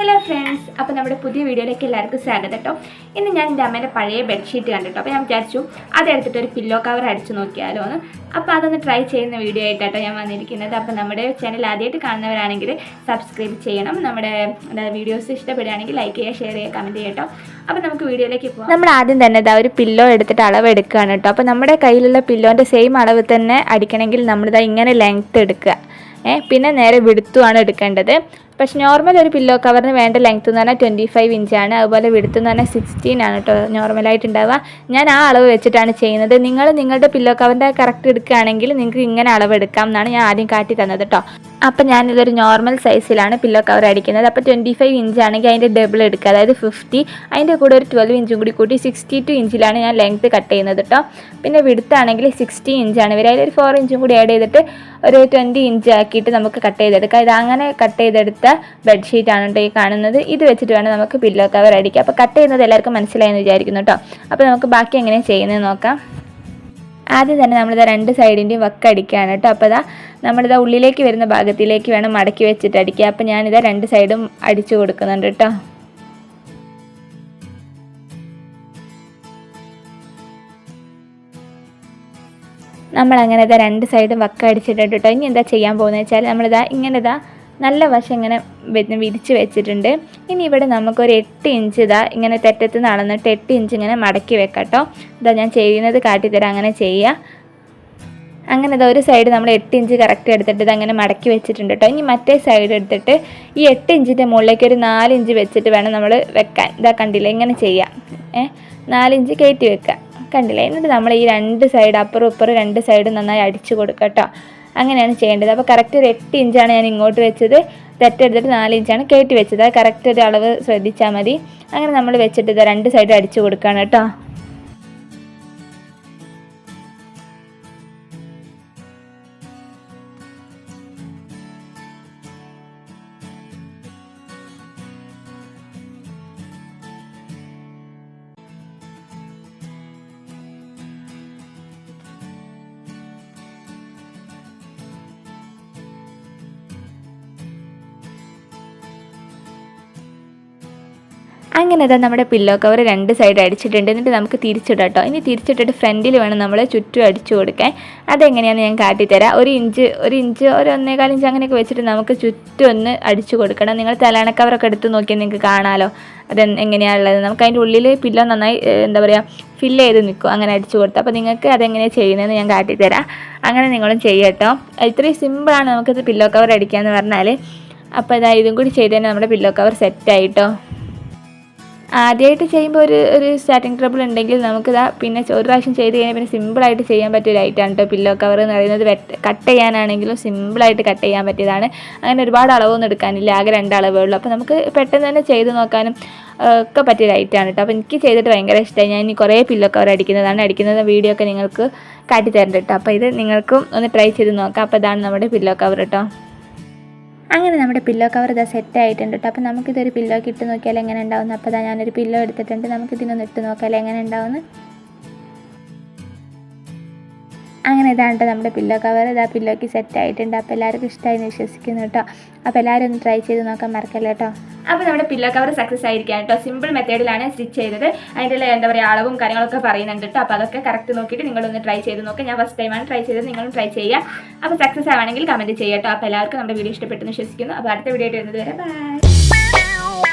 Hello friends അപ്പോൾ നമ്മുടെ പുതിയ വീഡിയോയിലേക്ക് എല്ലാവർക്കും സ്വാഗതം കേട്ടോ. ഇന്ന് ഞാൻ എന്റെ അമ്മേന്റെ പഴയ ബെഡ്ഷീറ്റ് കണ്ടിട്ടോ. അപ്പോൾ ഞാൻ വിചാരിച്ചു അതെടുത്തിട്ട് ഒരു പില്ലോ കവർ അടിച്ചു നോക്കിയാലോ എന്ന്. അപ്പോൾ അതൊന്ന് ട്രൈ ചെയ്യുന്ന വീഡിയോ ആയിട്ടാട്ടോ ഞാൻ വന്നിരിക്കുന്നത്. അപ്പോൾ നമ്മുടെ ചാനൽ ആദ്യമായിട്ട് കാണുന്നവരാണെങ്കിൽ സബ്സ്ക്രൈബ് ചെയ്യണം. നമ്മുടെ വീഡിയോസ് ഇഷ്ടപ്പെടുകയാണെങ്കിൽ ലൈക്ക് ചെയ്യുക ഷെയർ ചെയ്യുക കമന്റ് ചെയ്യട്ടോ അപ്പോൾ നമുക്ക് വീഡിയോയിലേക്ക് പോകാം നമ്മൾ ആദ്യം തന്നെ ഇതാ ഒരു പില്ലോ എടുത്തിട്ട് അളവ് എടുക്കുകയാണ് കേട്ടോ. അപ്പോൾ നമ്മുടെ കയ്യിലുള്ള പില്ലോന്റെ സെയിം അളവ് തന്നെ അടിക്കണമെങ്കിൽ നമ്മളിതാ ഇങ്ങനെ ലെങ്ത്ത് എടുക്കുക. ഏഹ് പിന്നെ നേരെ വിടുത്തുമാണ് എടുക്കേണ്ടത്. പക്ഷെ നോർമൽ ഒരു പില്ലോ കവറിന് വേണ്ട ലെങ്ത് എന്ന് പറഞ്ഞാൽ ട്വന്റി ഫൈവ് ഇഞ്ചാണ് അതുപോലെ വിടുത്ത് എന്ന് പറഞ്ഞാൽ സിക്സ്റ്റീൻ ആണ് കേട്ടോ നോർമലായിട്ട് ഉണ്ടാവുക ഞാൻ ആ അളവ് വെച്ചിട്ടാണ് ചെയ്യുന്നത്. നിങ്ങൾ നിങ്ങളുടെ പില്ലോ കവറിന്റെ കറക്റ്റ് എടുക്കുകയാണെങ്കിൽ നിങ്ങൾക്ക് ഇങ്ങനെ അളവ് എടുക്കാം എന്നാണ് ഞാൻ ആദ്യം കാട്ടി തന്നത് കേട്ടോ അപ്പം ഞാനിതൊരു നോർമൽ സൈസിലാണ് പില്ലോ കവർ അടിക്കുന്നത്. അപ്പോൾ ട്വന്റി ഫൈവ് ഇഞ്ച് ആണെങ്കിൽ അതിന്റെ ഡബിൾ എടുക്കുക. അതായത് ഫിഫ്റ്റി അതിന്റെ കൂടെ ഒരു ട്വൽവ് ഇഞ്ചും കൂടി കൂട്ടി സിക്സ്റ്റി ടു ഇഞ്ചിലാണ് ഞാൻ ലെങ്ത് കട്ട് ചെയ്യുന്നത് കേട്ടോ പിന്നെ വിടുത്താണെങ്കിൽ സിക്സ്റ്റി ഇഞ്ചാണ് ഇവർ അതിൽ ഒരു ഫോർ ഇഞ്ചും കൂടി ആഡ് ചെയ്തിട്ട് ഒരു ട്വന്റി ഇഞ്ച് ആക്കിയിട്ട് നമുക്ക് കട്ട് ചെയ്തെടുക്കാം. ഇത് അങ്ങനെ കട്ട് ചെയ്തെടുത്ത ബെഡ്ഷീറ്റാണ് കേട്ടോ ഈ കാണുന്നത്. ഇത് വെച്ചിട്ട് വേണം നമുക്ക് പില്ലോ കവർ അടിക്കുക അപ്പോൾ കട്ട് ചെയ്യുന്നത് എല്ലാവർക്കും മനസ്സിലായെന്ന് വിചാരിക്കുന്നു കേട്ടോ. അപ്പോൾ നമുക്ക് ബാക്കി എങ്ങനെയാണ് ചെയ്യുന്നത് നോക്കാം. ആദ്യം തന്നെ നമ്മളിത് രണ്ട് സൈഡിന്റെയും വക്ക് അടിക്കുകയാണ് കേട്ടോ. അപ്പോൾ ഇതാ നമ്മളിതാ ഉള്ളിലേക്ക് വരുന്ന ഭാഗത്തിലേക്ക് വേണം മടക്കി വെച്ചിട്ട് അടിക്കുക അപ്പോൾ ഞാനിതാ രണ്ട് സൈഡും അടിച്ചു കൊടുക്കുന്നുണ്ട് കേട്ടോ. നമ്മളങ്ങനെ ഇതാ രണ്ട് സൈഡും വക്ക അടിച്ചിട്ടുണ്ട് കേട്ടോ. ഇനി എന്താ ചെയ്യാൻ പോകുന്നത് വെച്ചാൽ നമ്മളിതാ ഇങ്ങനെ ഇതാ നല്ല വശം ഇങ്ങനെ വിരിച്ച് വെച്ചിട്ടുണ്ട്. ഇനി ഇവിടെ നമുക്കൊരു എട്ട് ഇഞ്ച് ഇതാ ഇങ്ങനെ തെറ്റത്ത് നടന്നിട്ട് എട്ട് ഇഞ്ച് ഇങ്ങനെ മടക്കി വെക്കാം കേട്ടോ ഇതാ ഞാൻ ചെയ്യുന്നത് കാട്ടിത്തരാം അങ്ങനെ ചെയ്യുക അങ്ങനെ ഇതാ ഒരു സൈഡ് നമ്മൾ എട്ട് ഇഞ്ച് കറക്റ്റ് എടുത്തിട്ട് ഇത് അങ്ങനെ മടക്കി വെച്ചിട്ടുണ്ട് കേട്ടോ ഇനി മറ്റേ സൈഡ് എടുത്തിട്ട് ഈ എട്ട് ഇഞ്ചിന്റെ മുകളിലേക്ക് ഒരു നാല് ഇഞ്ച് വെച്ചിട്ട് വേണം നമ്മൾ വെക്കാൻ. ഇതാ കണ്ടില്ലേ? ഇങ്ങനെ ചെയ്യാം. ഏ? നാലിഞ്ച് കയറ്റി വെക്കുക കണ്ടില്ലേ? എന്നിട്ട് നമ്മൾ ഈ രണ്ട് സൈഡ് അപ്പുറം ഇപ്പുറം രണ്ട് സൈഡും നന്നായി അടിച്ചു കൊടുക്കുക കേട്ടോ അങ്ങനെയാണ് ചെയ്യേണ്ടത്. അപ്പോൾ കറക്റ്റ് ഒരു എട്ട് ഇഞ്ചാണ് ഞാൻ ഇങ്ങോട്ട് വെച്ചത്. തെറ്റെടുത്തിട്ട് നാല് ഇഞ്ചാണ് കയറ്റി വെച്ചത്. അത് കറക്റ്റ് ഒരു അളവ് ശ്രദ്ധിച്ചാൽ മതി. അങ്ങനെ നമ്മൾ വെച്ചിട്ട് ഇത് രണ്ട് സൈഡ് അടിച്ചു കൊടുക്കുകയാണ് കേട്ടോ. അങ്ങനെ അതാ നമ്മുടെ പില്ലോ കവർ രണ്ട് സൈഡ് അടിച്ചിട്ടുണ്ട്. എന്നിട്ട് നമുക്ക് തിരിച്ചിടാം കേട്ടോ ഇനി തിരിച്ചിട്ടിട്ട് ഫ്രണ്ടിൽ വേണം നമ്മൾ ചുറ്റും അടിച്ചു കൊടുക്കാൻ. അതെങ്ങനെയാണെന്ന് ഞാൻ കാട്ടിത്തരാം. ഒരു ഇഞ്ച് ഒരു ഇഞ്ച് ഒരു ഒന്നേകാൽ ഇഞ്ച് അങ്ങനെയൊക്കെ വെച്ചിട്ട് നമുക്ക് ചുറ്റും ഒന്ന് അടിച്ചു കൊടുക്കണം. നിങ്ങൾ തലാണ കവറൊക്കെ എടുത്ത് നോക്കിയാൽ നിങ്ങൾക്ക് കാണാമല്ലോ അത് എങ്ങനെയാണുള്ളത് നമുക്ക് അതിന്റെ ഉള്ളിൽ പില്ലോ നന്നായി എന്താ പറയുക ഫില്ല് ചെയ്ത് നിൽക്കും. അങ്ങനെ അടിച്ചു കൊടുത്തു. അപ്പോൾ നിങ്ങൾക്ക് അതെങ്ങനെയാണ് ചെയ്യുന്നതെന്ന് ഞാൻ കാട്ടിത്തരാം. അങ്ങനെ നിങ്ങളും ചെയ്യട്ടോ ഇത്രയും സിമ്പിളാണ് നമുക്കത് പില്ലോ കവർ അടിക്കാമെന്ന് പറഞ്ഞാൽ അപ്പോൾ ഇതാ ഇതും കൂടി ചെയ്ത് തന്നെ നമ്മുടെ പില്ലോ കവർ സെറ്റായിട്ടോ ആദ്യമായിട്ട് ചെയ്യുമ്പോൾ ഒരു ഒരു സ്റ്റാർട്ടിങ് ട്രബിൾ ഉണ്ടെങ്കിൽ നമുക്കിതാ പിന്നെ ഒരു പ്രാവശ്യം ചെയ്ത് കഴിഞ്ഞാൽ പിന്നെ സിമ്പിളായിട്ട് ചെയ്യാൻ പറ്റിയ ഒരു ഐറ്റമാണ് കേട്ടോ പില്ലോ കവർ എന്ന് പറയുന്നത് കട്ട് ചെയ്യാനാണെങ്കിലും സിമ്പിളായിട്ട് കട്ട് ചെയ്യാൻ പറ്റിയതാണ്. അങ്ങനെ ഒരുപാട് അളവൊന്നും എടുക്കാനില്ല ആകെ രണ്ട് അളവേ ഉള്ളൂ. അപ്പോൾ നമുക്ക് പെട്ടെന്ന് തന്നെ ചെയ്ത് നോക്കാനും ഒക്കെ പറ്റിയ ഐറ്റമാണ് കേട്ടോ അപ്പോൾ എനിക്ക് ചെയ്തിട്ട് ഭയങ്കര ഇഷ്ടമായി ഞാൻ ഇനി കുറേ പില്ലോ കവർ അടിക്കുന്നതാണ്. അടിക്കുന്നത് വീഡിയോ ഒക്കെ നിങ്ങൾക്ക് കാട്ടി തരണ്ട കേട്ടോ അപ്പോൾ ഇത് നിങ്ങൾക്കും ഒന്ന് ട്രൈ ചെയ്ത് നോക്കാം. അപ്പോൾ ഇതാണ് നമ്മുടെ പില്ലോ കവർ കേട്ടോ അങ്ങനെ നമ്മുടെ പില്ലോ കവർ ഇതാ സെറ്റ് ആയിട്ടുണ്ട് കേട്ടോ അപ്പോൾ നമുക്കിതൊരു പില്ലോ ഇട്ട് നോക്കിയാൽ എങ്ങനെ ഉണ്ടാവുന്നു? അപ്പോൾ ഞാനൊരു പില്ലോ എടുത്തിട്ടുണ്ട്. നമുക്കിതിനൊന്ന് ഇട്ട് നോക്കിയാൽ എങ്ങനെ ഉണ്ടാവുന്നു? അങ്ങനെ ഇതാണ് നമ്മുടെ പില്ലോ കവർ ഇതാ പില്ലോക്ക് സെറ്റ് ആയിട്ടുണ്ട്. അപ്പോൾ എല്ലാവർക്കും ഇഷ്ടമായി വിശ്വസിക്കുന്നു കേട്ടോ. അപ്പോൾ എല്ലാവരും ഒന്ന് ട്രൈ ചെയ്ത് നോക്കാൻ മറക്കല്ല കേട്ടോ. അപ്പോൾ നമ്മുടെ പില്ലോ കവർ സക്സസ് ആയിരിക്കാം കേട്ടോ. സിമ്പിൾ മെത്തേഡിലാണ് സ്റ്റിച്ച് ചെയ്തത്. അതിന്റെ എന്താ പറയുക അളവും കാര്യങ്ങളൊക്കെ പറയുന്നുണ്ട് കേട്ടോ. അപ്പോൾ അതൊക്കെ കറക്റ്റ് നോക്കിയിട്ട് നിങ്ങളൊന്ന് ട്രൈ ചെയ്ത് നോക്കുക ഞാൻ ഫസ്റ്റ് ടൈമാണ് ട്രൈ ചെയ്തത്. നിങ്ങളും ട്രൈ ചെയ്യുക. അപ്പോൾ സക്സസ് ആവണമെങ്കിൽ കമന്റ് ചെയ്യാം കേട്ടോ. അപ്പോൾ എല്ലാവർക്കും നമ്മുടെ വീഡിയോ ഇഷ്ടപ്പെട്ടെന്ന് വിശ്വസിക്കുന്നു. അപ്പോൾ അടുത്ത വീഡിയോ ആയിട്ട് വരുന്നത് വരെ ബൈ